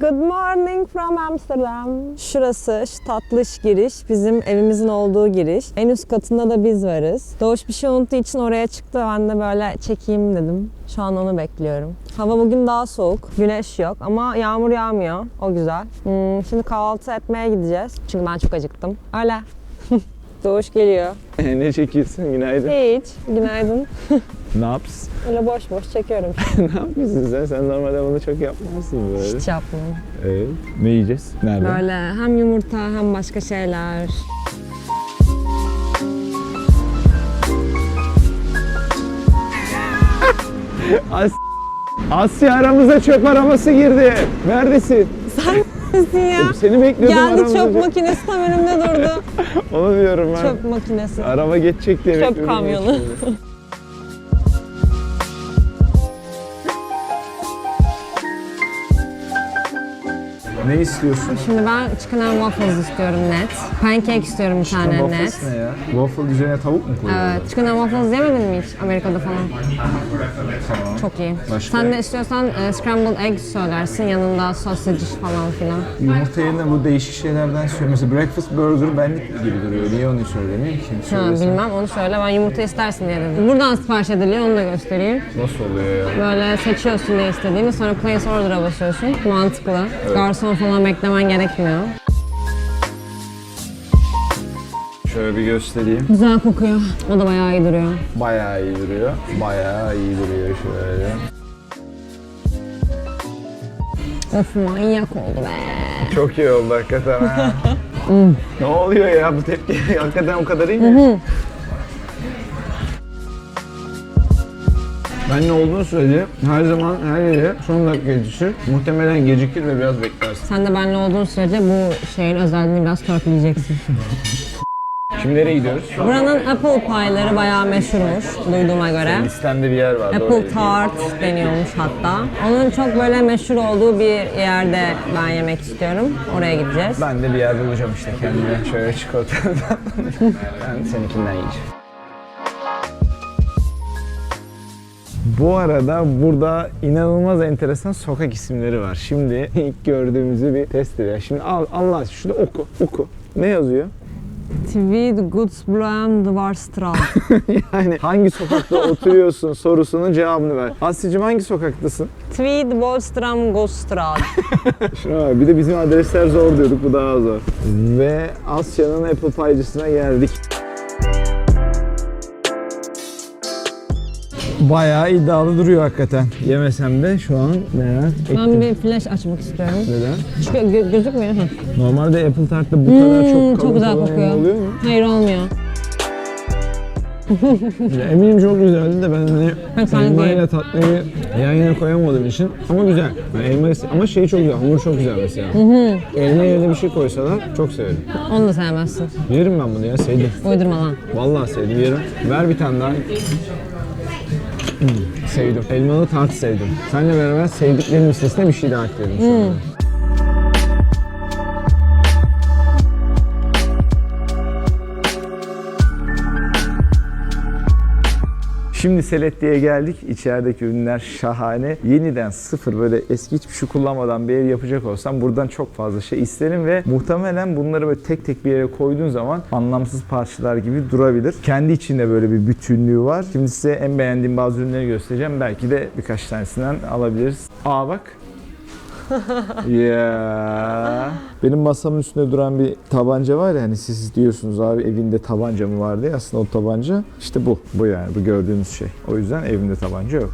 Good morning from Amsterdam. Şurası şu tatlış giriş. Bizim evimizin olduğu giriş. En üst katında da biz varız. Doğuş bir şey unuttuğu için oraya çıktı. Ben de böyle çekeyim dedim. Şu an onu bekliyorum. Hava bugün daha soğuk. Güneş yok ama yağmur yağmıyor. O güzel. Hmm, şimdi kahvaltı etmeye gideceğiz. Çünkü ben çok acıktım. Öyle. Doğuş geliyor. ne çekiyorsun? Günaydın. Hiç. Günaydın. Ne yapsın? Öyle boş boş çekiyorum. ne yapıyorsun sen? Sen normalde bunu çok yapmazsın böyle. Hiç yapmıyorum. Evet. Ne yiyeceğiz? Nerede? Böyle hem yumurta hem başka şeyler. As Asya aramıza çöp arabası girdi. Neredesin? Nesin ya? Seni bekliyordum Geldi aramıza. çöp makinesi tam önümde durdu. Onu diyorum ben. çöp makinesi. Araba geçecek diye Çöp kamyonu. Ne istiyorsun? Şimdi ben chicken and waffles istiyorum net. Pancake istiyorum bir tane net. ne ya? Waffle üzerine tavuk mu koyuyorsun? Evet, chicken and waffles yemedin mi hiç Amerika'da falan? Çok iyi. Başka? Sen de istiyorsan e, scrambled egg söylersin yanında sausage falan filan. Yumurta yerine bu değişik şeylerden söylüyor. Mesela breakfast burger benlik gibi duruyor. Niye onu söylemiyor ki? Ha, bilmem onu söyle ben yumurta istersin diye dedim. Buradan sipariş ediliyor onu da göstereyim. Nasıl oluyor ya? Böyle seçiyorsun ne istediğini sonra place order'a basıyorsun. Mantıklı. Garson falan beklemen gerekmiyor. Şöyle bir göstereyim. Güzel kokuyor. O da bayağı iyi duruyor. Bayağı iyi duruyor. Bayağı iyi duruyor şöyle. Of manyak oldu be. Çok iyi oldu hakikaten ha. ne oluyor ya bu tepki? hakikaten o kadar iyi mi? Ben ne olduğunu sürece her zaman her yere son dakika yetişir. Muhtemelen gecikir ve biraz beklersin. Sen de benimle olduğun sürece bu şeyin özelliğini biraz törpüleyeceksin. Şimdi nereye gidiyoruz? Buranın apple pie'ları bayağı meşhurmuş duyduğuma göre. Listemde bir yer var. Apple tart deniyormuş hatta. Onun çok böyle meşhur olduğu bir yerde ben yemek istiyorum. Oraya gideceğiz. Ben de bir yer bulacağım işte kendime. Şöyle çikolatadan. ben seninkinden yiyeceğim. Bu arada burada inanılmaz enteresan sokak isimleri var. Şimdi ilk gördüğümüzü bir test edelim. Şimdi al, Allah aşkına şunu oku, oku. Ne yazıyor? Tweed Gutsbram Dvarstrand. Yani hangi sokakta oturuyorsun sorusunun cevabını ver. Asya'cığım hangi sokaktasın? Tweed Bolstram Gostrad. Şuna bak, bir de bizim adresler zor diyorduk, bu daha zor. Ve Asya'nın Apple Pie'cısına geldik. Bayağı iddialı duruyor hakikaten. Yemesem de şu an merak ettim. Ben bir flash açmak istiyorum. Neden? Çünkü gö- gözükmüyor. Normalde Apple Tart'ta bu kadar çok Hmm, kalın çok güzel kalın kokuyor. oluyor mu? Hayır olmuyor. Ya eminim çok güzeldi de ben hani elma ile tatlıyı yan yana koyamadığım için ama güzel. Yani elma ama şey çok güzel, hamur çok güzel mesela. Elma yerine bir şey koysalar çok severim. Onu da sevmezsin. Yerim ben bunu ya, sevdim. Uydurma lan. Vallahi sevdim, yerim. Ver bir tane daha. Sevdim. Elmalı tart sevdim. Seninle beraber sevdiklerim listesine bir şey daha ekledim şu anda. Şimdi Seletti'ye geldik. İçerideki ürünler şahane. Yeniden sıfır böyle eski hiçbir şey kullanmadan bir ev yapacak olsam buradan çok fazla şey isterim ve muhtemelen bunları böyle tek tek bir yere koyduğun zaman anlamsız parçalar gibi durabilir. Kendi içinde böyle bir bütünlüğü var. Şimdi size en beğendiğim bazı ürünleri göstereceğim. Belki de birkaç tanesinden alabiliriz. Aa bak. Ya. Benim masamın üstünde duran bir tabanca var ya hani siz diyorsunuz abi evinde tabanca mı var diye aslında o tabanca işte bu. Bu yani bu gördüğünüz şey. O yüzden evimde tabanca yok.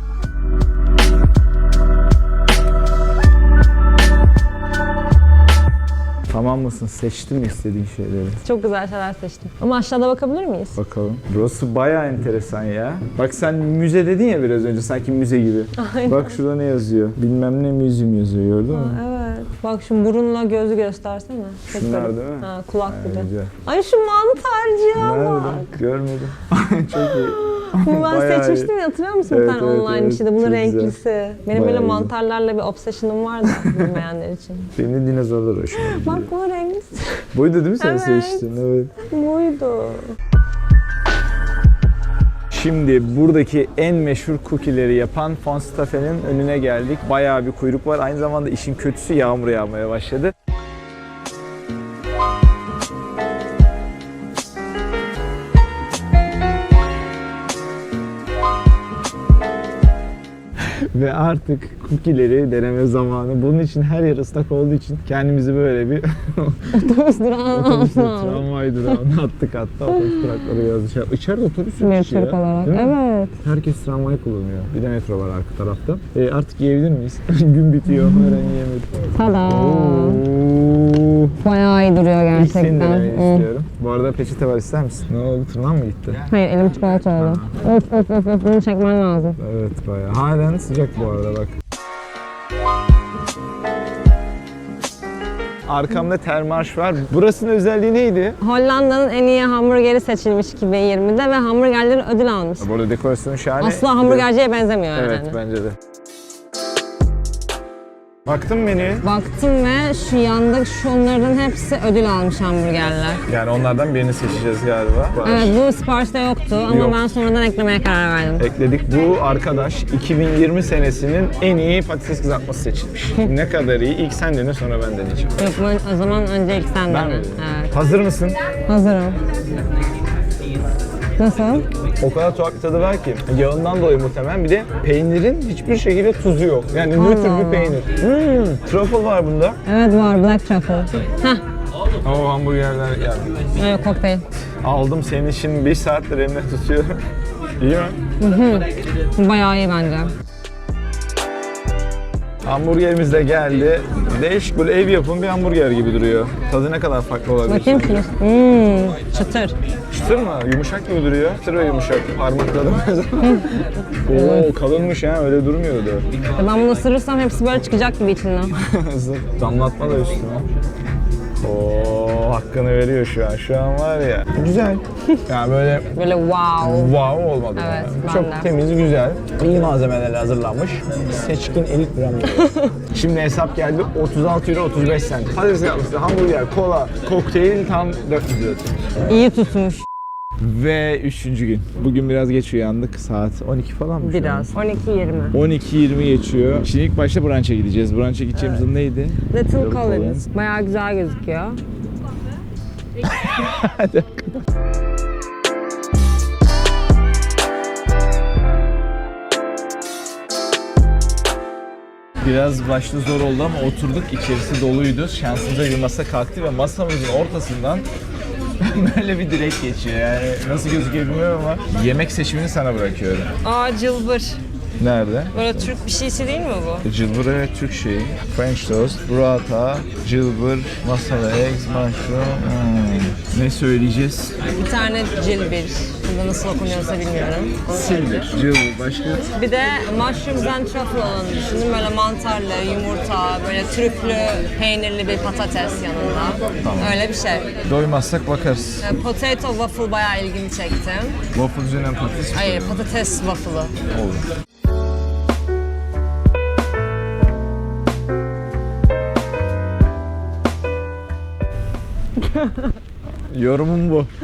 Tamam mısın? Seçtin mi istediğin şeyleri? Çok güzel şeyler seçtim. Ama aşağıda bakabilir miyiz? Bakalım. Burası bayağı enteresan ya. Bak sen müze dedin ya biraz önce sanki müze gibi. Aynen. Bak şurada ne yazıyor? Bilmem ne müziğim yazıyor gördün mü? Evet. Bak şu burunla gözü göstersene. Çok Şunlar değil mi? Ha, kulak Ha, gibi. güzel. Ay şu mantarcıya bak. Nerede? Görmedim. Çok iyi. Bunu ben Bayağı iyi. seçmiştim ya hatırlıyor musun bir Evet, tane evet, online evet. bir şeyde. Bunun Çok güzel. renklisi. Benim Bayağı böyle güzel. mantarlarla bir obsession'ım vardı bilmeyenler için. Benim de dinozorlar hoşuma gidiyor. Bak bunun renklisi Buydu değil mi sen Evet. seçtin? Evet. buydu. Şimdi buradaki en meşhur cookie'leri yapan Von Staffen'in önüne geldik. Bayağı bir kuyruk var. Aynı zamanda işin kötüsü yağmur yağmaya başladı. Ve artık cookie'leri deneme zamanı. Bunun için her yer ıslak olduğu için kendimizi böyle bir Otobüs durağı. otobüs tramvay durağına attık hatta otobüs durakları yazdı. Şey, içeride otobüs yok hiç ya. Olarak. Evet. Herkes tramvay kullanıyor. Bir de metro var arka tarafta. E, artık yiyebilir miyiz? Gün bitiyor. Öğren yiyemedik. Tada. Oo. Bayağı iyi duruyor İlk seni gerçekten. denemeyi Hı. istiyorum. Bu arada peçete var ister misin? Ne oldu? Tırnağın mı gitti? Hayır elim çikolata oldu. Of of of of bunu çekmen lazım. Evet bayağı. Halen sıcak bu arada bak. Arkamda termarş var. Burasının özelliği neydi? Hollanda'nın en iyi hamburgeri seçilmiş 2020'de ve hamburgerleri ödül almış. Bu arada dekorasyonu şahane. Asla hamburgerciye benzemiyor Evet yani. bence de. Baktın mı menüye? Baktım ve şu yandaki şunlardan hepsi ödül almış hamburgerler. Yani onlardan birini seçeceğiz galiba. Evet bu siparişte yoktu ama Yok. ben sonradan eklemeye karar verdim. Ekledik. Bu arkadaş 2020 senesinin en iyi patates kızartması seçilmiş. ne kadar iyi. İlk sen dene sonra ben deneyeceğim. Yok ben o zaman önce ilk sen Ben dene. mi? Evet. Hazır mısın? Hazırım. Nasıl? O kadar tuhaf bir tadı var ki. Yağından dolayı muhtemelen. Bir de peynirin hiçbir şekilde tuzu yok. Yani Allah nötr bir Allah. peynir. Hmm, truffle var bunda. Evet var black truffle. Heh, O hamburgerler geldi. evet kokteyl. Aldım senin için bir saattir elimde tutuyorum. İyi mi? Bayağı iyi bence. Hamburgerimiz de geldi. Değişik böyle ev yapımı bir hamburger gibi duruyor. Tadı ne kadar farklı olabilir? Bakayım şunu. Hmm, çıtır. Çıtır mı? Yumuşak gibi duruyor. Çıtır ve yumuşak. Parmakladım Oo kalınmış ha öyle durmuyordu. Ben bunu ısırırsam hepsi böyle çıkacak gibi içinden. Damlatma da üstüne. Oo hakkını veriyor şu an. Şu an var ya. Güzel. Yani böyle Böyle wow. wow olmadı Evet, yani. ben Çok de. temiz, güzel. İyi malzemelerle hazırlanmış. Seçkin elit bir hamburger. Şimdi hesap geldi 36 euro 35 cent. Patates yapmıştı, hamburger, kola, kokteyl tam 400 lira. İyi tutmuş. Ve üçüncü gün. Bugün biraz geç uyandık. Saat 12 falan mı? şu an? Biraz. 12-20. 12.20 geçiyor. Şimdi ilk başta brunch'a gideceğiz. Brunch'a gideceğimiz evet. neydi? Little Little Collins. Collins. Bayağı güzel gözüküyor. Biraz başta zor oldu ama oturduk. İçerisi doluydu. Şansımıza bir masa kalktı ve masamızın ortasından böyle bir direk geçiyor. Yani nasıl gözüküyor bilmiyorum ama yemek seçimini sana bırakıyorum. Aa cılbır. Nerede? Böyle Türk bir şeysi değil mi bu? Cılbır evet Türk şeyi. French toast, burrata, cılbır, masala eggs, mushroom. Hmm. Ne söyleyeceğiz? Bir tane cilbir. Burada nasıl okunuyorsa bilmiyorum. Onu söyleyeceğim. Silver. Başka? Bir de mushrooms and truffle olanı düşündüm. Böyle mantarlı, yumurta, böyle trüflü, peynirli bir patates yanında. Öyle bir şey. Doymazsak bakarız. E, Potato waffle bayağı ilgimi çekti. Waffle üzerinden patates Hayır, patates waffle'ı. Olur. Yorumum bu.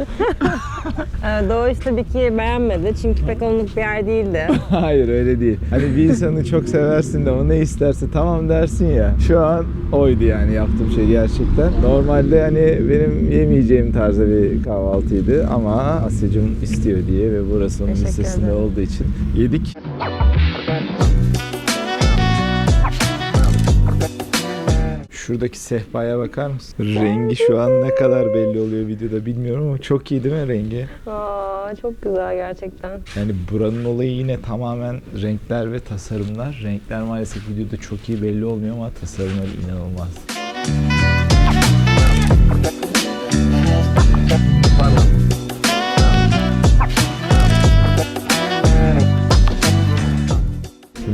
Ee, Doğuş tabii ki beğenmedi çünkü pek onluk bir yer değildi. Hayır öyle değil. Hani bir insanı çok seversin de o ne isterse tamam dersin ya. Şu an oydu yani yaptığım şey gerçekten. Normalde hani benim yemeyeceğim tarzda bir kahvaltıydı ama Asya'cığım istiyor diye ve burası onun Teşekkür listesinde ederim. olduğu için yedik. Şuradaki sehpaya bakar mısın? Rengi şu an ne kadar belli oluyor videoda bilmiyorum ama çok iyi değil mi rengi? Aa, çok güzel gerçekten. Yani buranın olayı yine tamamen renkler ve tasarımlar. Renkler maalesef videoda çok iyi belli olmuyor ama tasarımlar inanılmaz.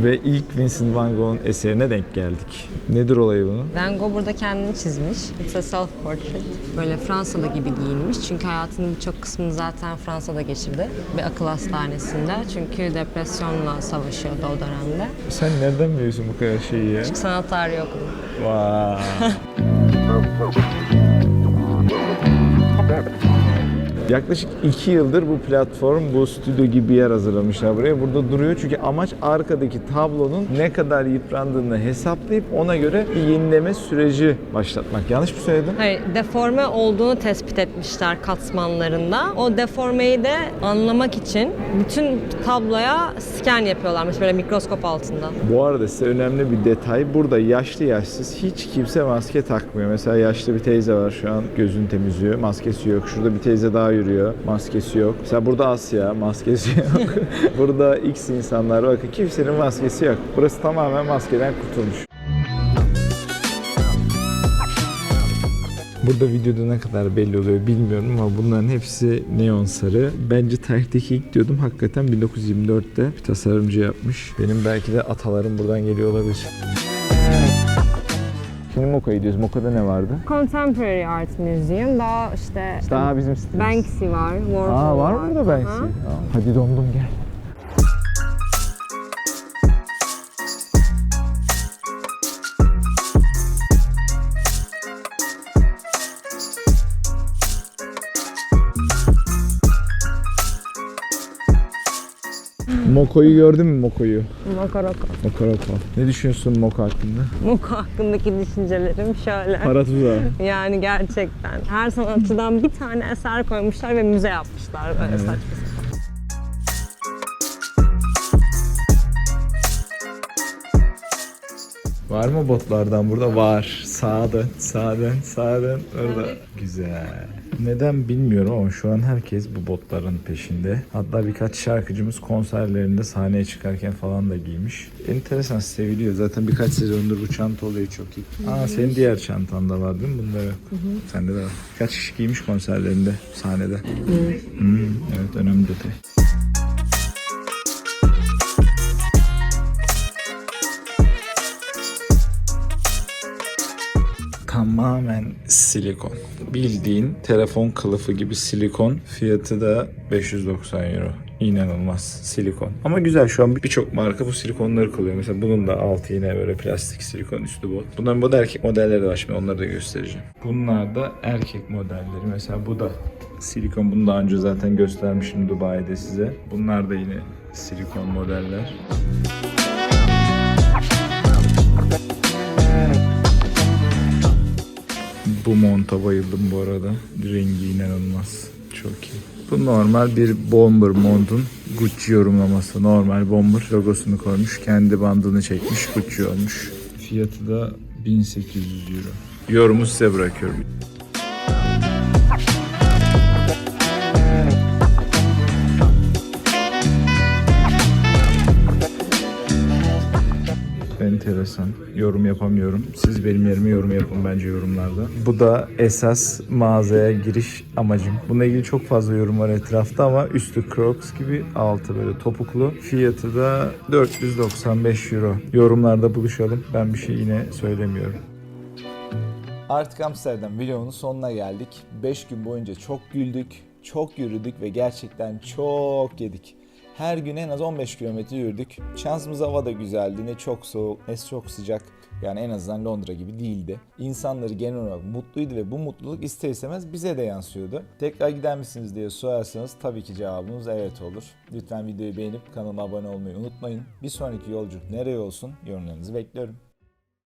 Ve ilk Vincent van Gogh'un eserine denk geldik. Nedir olayı bunun? Van Gogh burada kendini çizmiş. It's a self portrait. Böyle Fransalı gibi giyinmiş. Çünkü hayatının birçok kısmını zaten Fransa'da geçirdi. Bir akıl hastanesinde. Çünkü depresyonla savaşıyordu o dönemde. Sen nereden biliyorsun bu kadar şeyi ya? Çünkü sanat tarihi okudum. Vay. Yaklaşık 2 yıldır bu platform, bu stüdyo gibi bir yer hazırlamışlar buraya. Burada duruyor çünkü amaç arkadaki tablonun ne kadar yıprandığını hesaplayıp ona göre bir yenileme süreci başlatmak. Yanlış mı söyledim? Hayır, deforme olduğunu tespit etmişler katmanlarında. O deformeyi de anlamak için bütün tabloya scan yapıyorlarmış böyle mikroskop altında. Bu arada size önemli bir detay. Burada yaşlı yaşsız hiç kimse maske takmıyor. Mesela yaşlı bir teyze var şu an gözünü temizliyor. Maskesi yok. Şurada bir teyze daha yürüyor. Maskesi yok. Mesela burada Asya maskesi yok. burada X insanlar bakın kimsenin maskesi yok. Burası tamamen maskeden kurtulmuş. Burada videoda ne kadar belli oluyor bilmiyorum ama bunların hepsi neon sarı. Bence tarihteki ilk diyordum hakikaten 1924'te bir tasarımcı yapmış. Benim belki de atalarım buradan geliyor olabilir. Şimdi Moka'ya gidiyoruz. Moka'da ne vardı? Contemporary Art Museum daha işte, Daha bizim stilimiz. Banksy var, Warhol Aa var mı burada Banksy? Aa, Hadi dondum gel. Moko'yu gördün mü Moko'yu? Mokoroko. Mokoroko. Ne düşünüyorsun Moko hakkında? Moko hakkındaki düşüncelerim şöyle. Para tuzağı. Yani gerçekten her sanatçıdan bir tane eser koymuşlar ve müze yapmışlar böyle Evet. saçma sapan. Var mı botlardan burada? Var. Sağa dön, sağa dön, sağa dön. Orada. Güzel. Neden bilmiyorum ama şu an herkes bu botların peşinde. Hatta birkaç şarkıcımız konserlerinde sahneye çıkarken falan da giymiş. Enteresan, seviliyor. Zaten birkaç sezondur bu çanta olayı çok iyi. Aa senin diğer çantan da var değil mi? Bunda yok. Sende de var. Kaç kişi giymiş konserlerinde, sahnede. Hmm, evet önemli detay. Tamamen silikon. Bildiğin telefon kılıfı gibi silikon. Fiyatı da 590 euro. İnanılmaz silikon. Ama güzel şu an birçok marka bu silikonları kullanıyor. Mesela bunun da altı yine böyle plastik silikon üstü bot. Bunların bu da erkek modelleri de var şimdi onları da göstereceğim. Bunlar da erkek modelleri. Mesela bu da silikon. Bunu daha önce zaten göstermişim Dubai'de size. Bunlar da yine silikon modeller. Bu monta bayıldım bu arada. Rengi inanılmaz. Çok iyi. Bu normal bir bomber montun Gucci yorumlaması. Normal bomber logosunu koymuş. Kendi bandını çekmiş. Gucci olmuş. Fiyatı da 1800 euro. Yorumu size bırakıyorum. Enteresan. Yorum yapamıyorum. Siz benim yerime yorum yapın bence yorumlarda. Bu da esas mağazaya giriş amacım. Bununla ilgili çok fazla yorum var etrafta ama üstü Crocs gibi altı böyle topuklu. Fiyatı da 495 euro. Yorumlarda buluşalım. Ben bir şey yine söylemiyorum. Artık Amsterdam videonun sonuna geldik. 5 gün boyunca çok güldük, çok yürüdük ve gerçekten çok yedik. Her gün en az 15 kilometre yürüdük. Şansımız hava da güzeldi. Ne çok soğuk ne çok sıcak. Yani en azından Londra gibi değildi. İnsanları genel olarak mutluydu ve bu mutluluk ister istemez bize de yansıyordu. Tekrar gider misiniz diye sorarsanız tabii ki cevabımız evet olur. Lütfen videoyu beğenip kanalıma abone olmayı unutmayın. Bir sonraki yolculuk nereye olsun yorumlarınızı bekliyorum.